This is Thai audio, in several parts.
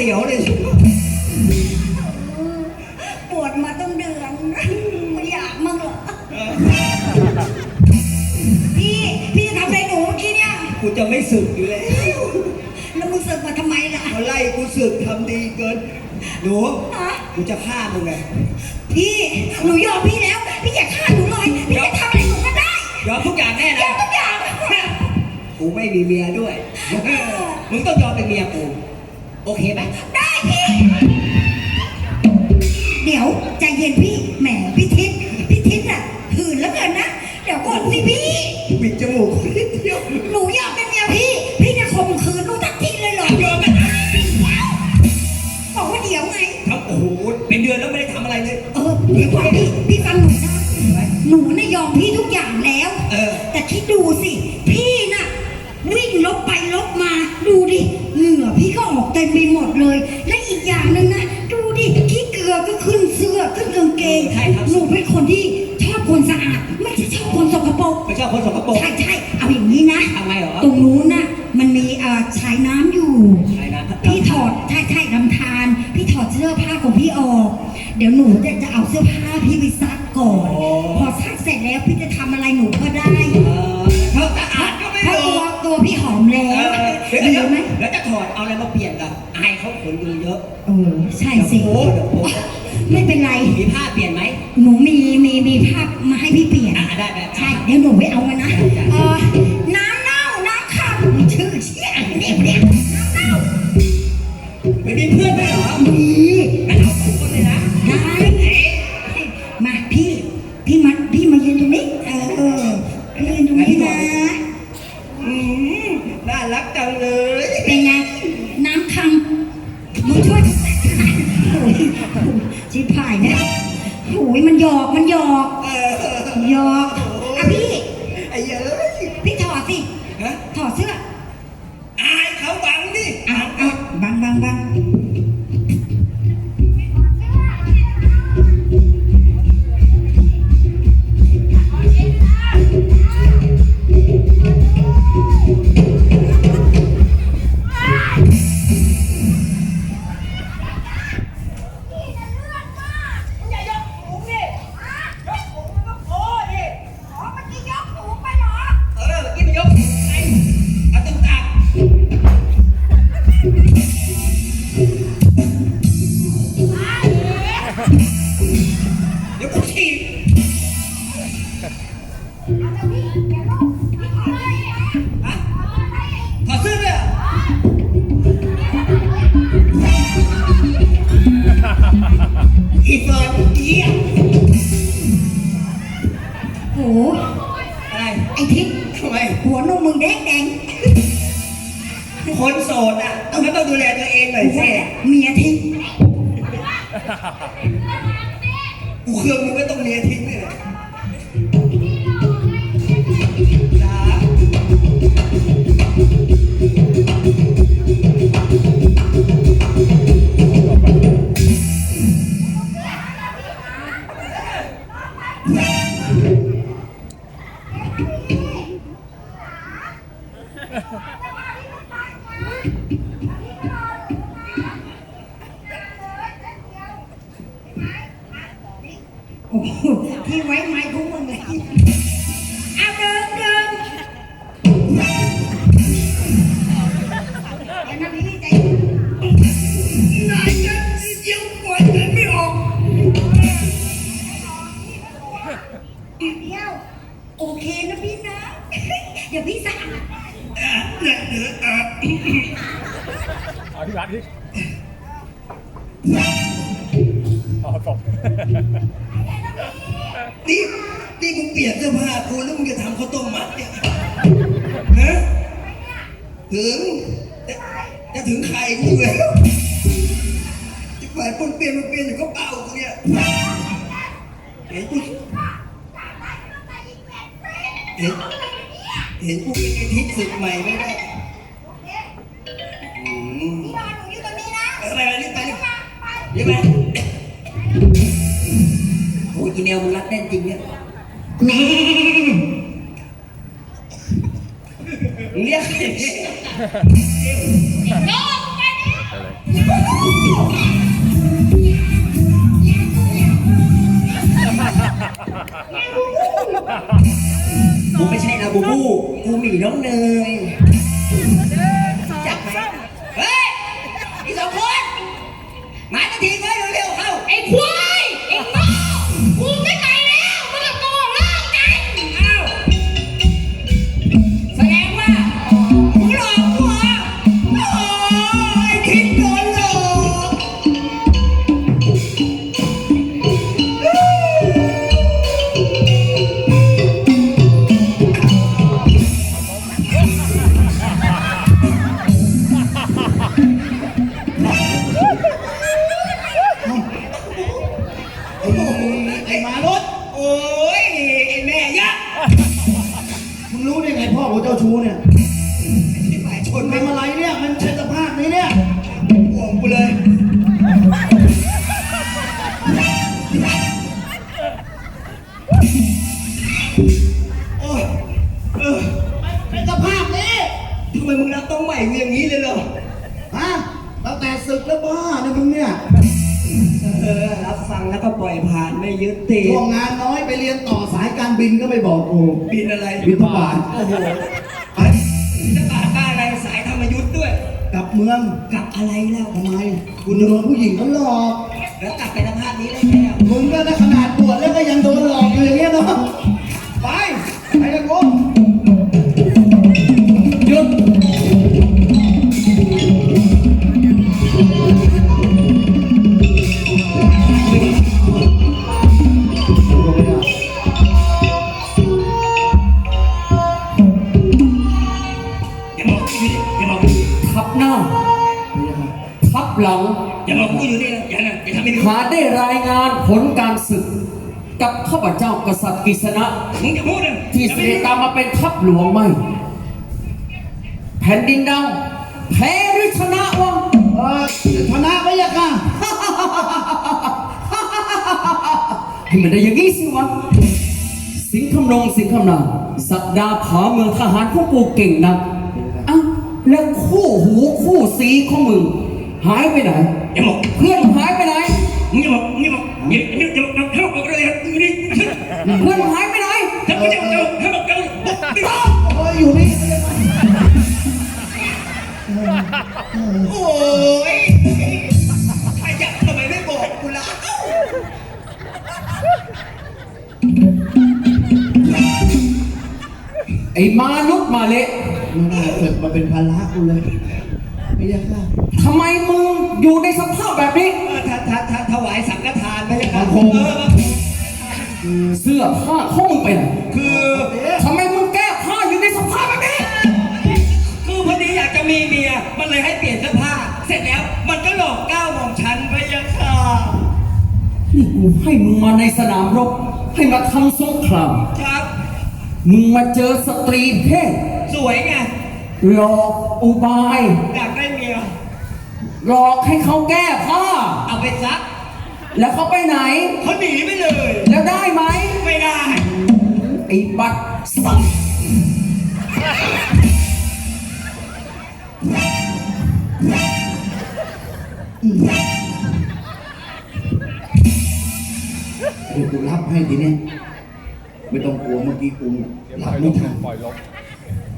สียวเลยปวดมาต้องเดืองมอยากมากเหรอ พี่ พี่จะทำอะไรหนูเมื่อกี้เนี่ย กูจะไม่สึกอยู่แล้วแล้วมึงสึกมาทำไมล่ะเขาไล่กูสึกทำดีเกิน หนูกูจะฆ่ามึงไงพี่ หนูยอมพี่แล้ว พี่อย่าฆ่าหนูเลย พี่จะทำอะไรหนูก็ได้ยอมทุกอย่างแน่ยอนะ มทุกอย่าง กูไม่มีเมียด้วย มึงต้องยอมเป็นเมียกู อเคไหมได้พี่ เดี๋ยวใจเย็นพี่ แหมพี่ทิศพี่ทิศอะหื่นแล้วเกินนะ เดี๋ยวก่อนสิพี่ ปิดจมูกนิดเดียวหนูอยากเป็นเมียพี่ พี่จะข่มขืนหนูทักทีเลยเหรอยอมกันบอกว่าเดี๋ยวไง ทำโอ้โหเป็นเดือนแล้วไม่ได้ทำอะไรเลย เออเดี๋ยวก่อนพี่ พี่ฟังหนูนะ หนูน่ะยอมพี่ทุกอย่างแล้ว เออ แต่คิดดูสิ พี่น่ะ วิ่งลบไปลบมา ต็มไปหมดเลย และอีกอย่างหนึ่งนะดูดิขี้เกลือก็ขึ้นเสื้อขึ้นกางเกงใช่ครับ หนูเป็นคนที่ชอบคนสะอาดไม่ใช่ชอบคนสกปรกไม่ชอบคนสกปรกใช่ใช่เอาอย่างนี้นะ ทำไมเหรอตรงนู้นน่ะมันมีเอ่อชายน้ำอยู่ ใช่นะพี่ถอดใช่ใช่ลำธารพี่ถอดเสื้อผ้าของพี่ออก เดี๋ยวหนูจะจะเอาเสื้อผ้าพี่ไปซักก่อน พอซักเสร็จแล้วพี่จะทำอะไรหนูก็ได้ สิเดี๋ยวโป๊ะเดี๋ยวโป๊ะไม่เป็นไร มีผ้าเปลี่ยนไหมหนูมีมีมีภาพมาให้พี่เปลี่ยน อะได้แบบใช่ เดี๋ยวหนูไปเอามานะ โอ้ยมันหยอกมันหยอกเออหยอกอะพี่ ไอ้เย้ยพี่ กูเครื่องมึงก็ต้องเลียทิ้งเลย นะพี่นะ เดี๋ยวพี่สะอาดเนี่ยเดี๋ยวอะเอาที่ร้านที่เอาตกนี่นี่มึงเปลี่ยนเสื้อผ้ากูแล้วมึงจะทำข้าวต้มมัดเนี่ยฮะถึงจะจะถึงไข่กูแล้วจะไปปนเปลี่ยนมันเปลี่ยนอยู่ก็เป่ากูเนี่ยเห็นกู เห็นกูเป็นไอ้ทิศศึกใหม่ไม่ได้อืมพี่รอหนูอยู่ตรงนี้นะไปไปรีบไปรีบรีบไปโอ้ยอีเมลมึงรักแน่นจริงเนี่ยแม่มึงเรียกใคร กูบูกูหมีน้องเนย ไอ้มารถโอ้ยไอ้แม่ยักษ์มึงรู้ได้ไงพ่อของเจ้าชู้เนี่ยไอ้ฝ่ายชนทำอะไรเนี่ย มันใช่สภาพนี้เนี่ย ห่วงกูเลย โอ้ยเออเป็นสภาพนี้ ทำไมมึงรับต้องใหม่กูอย่างนี้เลยเหรอ ฮะตั้งแต่ศึกแล้วบ้านะมึงเนี่ย เออรับฟังแล้วก็ปล่อยผ่านไม่ยึดติดช่วงงานน้อยไปเรียนต่อสายการบินก็ไปบอกกูบินอะไรบินทบาทโอ้โหไอ้จะบาทบ้าอะไรสายธรรมยุทธ์ด้วย กลับเมืองกับอะไรแล้วทำไมกูโดนผู้หญิงเขาหลอก แล้วกลับไปสภาพนี้ได้แล้วมึงก็ได้ขนาดบวชแล้วก็ยังโดนหลอกอยู่อย่างเงี้ยเนาะ นะอย่านะอย่าได้รายงานผลการศึก กับข้าพเจ้ากษัตริย์กฤษณะมึงจะพูดนะที่เสด็จตามมาเป็นทัพหลวงไม่ แผ่นดินดาแพ้หรือชนะวะเออชนะไปยังอะให้มันได้อย่างนี้สิวะสิงคำนงสิงคำนางสักดาผาเมืองทหารของกูเก่งนักอ้าวแล้วคู่หูคู่สีของมึง หายไปไหนอย่าบอกเพื่อนหายไป ไหนมึงอย่าบอกมึงอย่าบอกอย่าอย่าอย่าบอกให้บอกเลยมึงนี่เพื่อนหายไปไหนถ้ามึงจะบอกให้บอกกันโอ้ยอยู่นี่โอ้ยใครอยากทำไมไม่บอกกูล่ะไอ้มานุษย์มาเละไม่น่าเกิดมาเป็นภาระกูเลยไม่ยังค่ะทำไมมึงอยู่ในสภาพแบบนี้ ถ้าถ้าถ้าถวายสังฆทานไปเลยครับเสื้อผ้าของมึงไปไหนคือทำไมมึงแก้ผ้าอยู่ในสภาพแบบนี้ คือพอดีอยากจะมีเมีย มันเลยให้เปลี่ยนเสื้อผ้า เสร็จแล้วมันก็หลอกก้าวของฉันไปยังค่ะนี่กูให้มึงมาในสนามรบ ให้มาทำสงครามครับ มึงมาเจอสตรีเพศสวยไงหลอกอุบายอยากได้เมียหลอกให้เขาแก้ผ้า เอาไปซัก แล้วเขาไปไหน เขาหนีไปเลย แล้วได้ไหม ไม่ได้ ไอ้บัตรสัตว์เดี๋ยวกูรับให้ทีเนี้ยไม่ต้องกลัวเมื่อกี้กูรับไม่ทันปล่อยลบ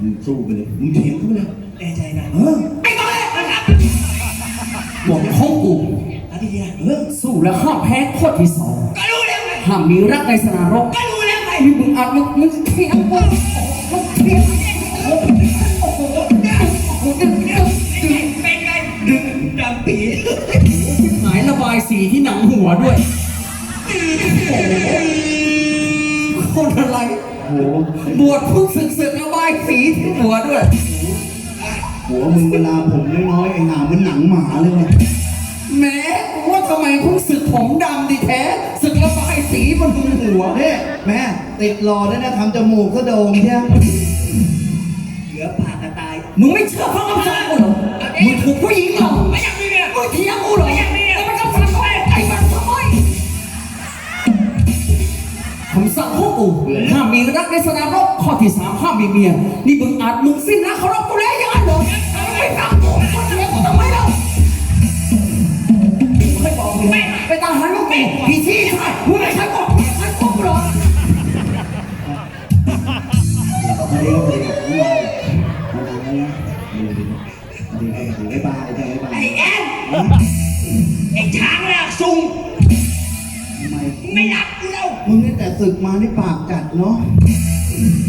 มึงสู้ไปเลยมึงเถียงเขาไปเลยแน่ใจนะเออไอ้ตัวแรกนะครับบอกของกูเอา ดีๆนะเลิกสู้แล้วห้ามแพ้ข้อที่สองก็รู้แล้วไงห้ามมีรักในสนามรบก็รู้แล้วไงนี่มึงอัดมึงมึงเถียงกูมึงเถียงโอ้โหโอ้โหโอ้โหดึงดึงดึงเป็นไงดึงดำปีหายระบายสีที่หนังหัวด้วยโอ้โหคนอะไรโอ้โหบวชเพิ่งศึกศึกระบายสีที่หัวด้วย หัวมึงเวลาผมน้อยๆไอ้หนาเหมันหนังหมาเลยว่ะ แหม้ว่าทำไมเพิ่งศึกผมดำดิแท้ศึกระบายสีบนหัวเนี่ยแม่ติดรอด้วยนะทำจมูกก็โด่งใช่ไหมเหลือปากกระตาย มึงไม่เชื่อฟังคำสั่งกูเหรอมึงถูกผู้หญิงเหรอไม่อยากมีเมียมึงเถียงกูเหรอแล้วมันคำสั่งกูไอ้มันทำไมคำสั่งของกูห้ามมีรักในสนามรบข้อที่สามห้ามมีเมีย นี่มึงอาจมึงสิ้นนะเคารพ ศึกมานี่ปากจัดเนาะ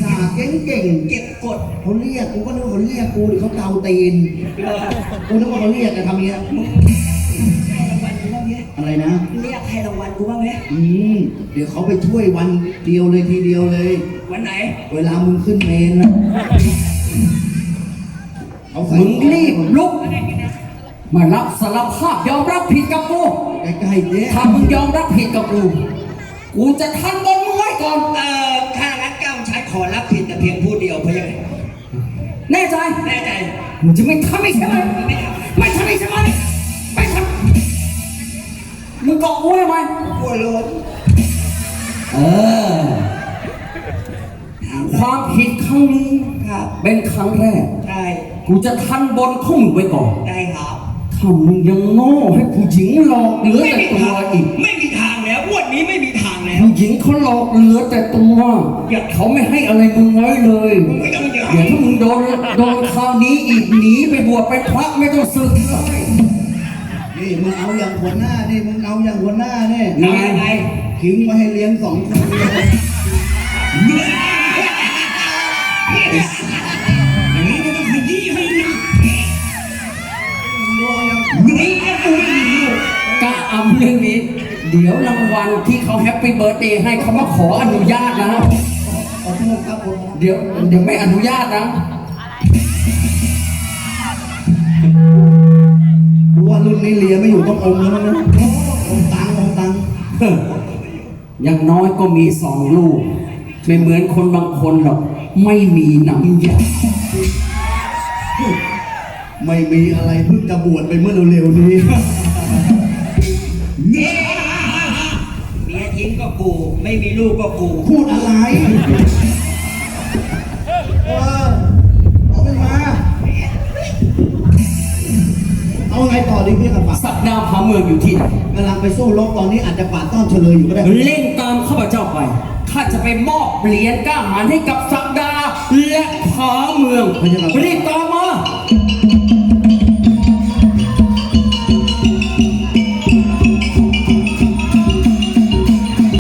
ด่าเก่งเก่งเก็บกดๆเขาเรียกกูก็นึกว่าเขาเรียกกูหรือเขาเกาตีนกูนึกว่าเขาเรียกจะทำเนี้ยให้รางวัลกูบ้างไหมอะไรนะ เรียกให้รางวัลกูบ้างไหมอืมเดี๋ยวเขาไปช่วยวันเดียวเลยทีเดียวเลย วันไหน เวลามึงขึ้นเมนนะเขาใส่มึงรีบลุกมารับสารภาพยอมรับผิดกับกูใกล้ๆเนี่ยถ้ามึงยอมรับผิดกับกู กูจะทันบนมึ งไว้ก่อนเอ่อถ้างั้นก้าวชายขอรับผิดแต่เพียงผู้เดียวเพราะยังไงแน่ใจ แน่ใจมึงจะไม่ทำอีกใช่ไหมไม่ทไม่ทำอีกใช่ไหมไม่ทำมึงเกาะกูทำไมำกลัวล้นเออ ความผิดครั้งนี้ครับเป็นครั้งแรก ได้ กูจะทันบนข้อมึงไว้ก่อน ได้ครับถ้ามึงยังโง่ให้ผู้หญิงหลอกเหลือไม่แต่มีตัวทางอีก ไม่มี หญิงเขาหลอกเหลือแต่ตัวเขาไม่ให้อะไรมึงไว้เลยไม่ต้องเดี๋ยวเดี๋ยวถ้ามึงโดนโดนคราวนี้อีกหนีไปบวชไปพระไม่ต้องสึกเลยนี่มึงเอาอย่างหัวหน้านี่มึงเอาอย่างหัวหน้าเนี่ยยังไงทิ้งไว้ให้เลี้ยงสองคนเลยอย่างนี้ก็ต้องขยี้ให้หนักมึงดูเอาอย่างนี่ก็กูอีกกล้าอำเรื่องนี้ เดี๋ยวรางวัลที่เขาแฮปปี้เบิร์ดเดย์ให้เขามาขออนุญาตนะขอโทษครับผมเดี๋ยวเดี๋ยวไม่อนุญาตนะรู้ว่ารุ่นนี้เลียไม่อยู่ต้องอมแล้วมั้งนะอมตังค์อมตังค์อย่างน้อยก็มีสองลูก ไม่เหมือนคนบางคนหรอก ไม่มีน้ำยาไม่มีอะไรเพิ่งจะบวชไปเมื่อเร็วๆนี้ ไม่มีลูกก็กูพูดอะไร เออเอามันมา เอาไงต่อดีพี่กับปะสัปดาห์พาเมืองอยู่ที่ไหนกำลังไปสู้รบตอนนี้อาจจะปาดต้อนเฉลยอยู่ก็ได้ เล่นตามข้าพเจ้าไป ข้าจะไปมอบเหรียญกล้าหาญให้กับสักดาและผาเมืองรีบ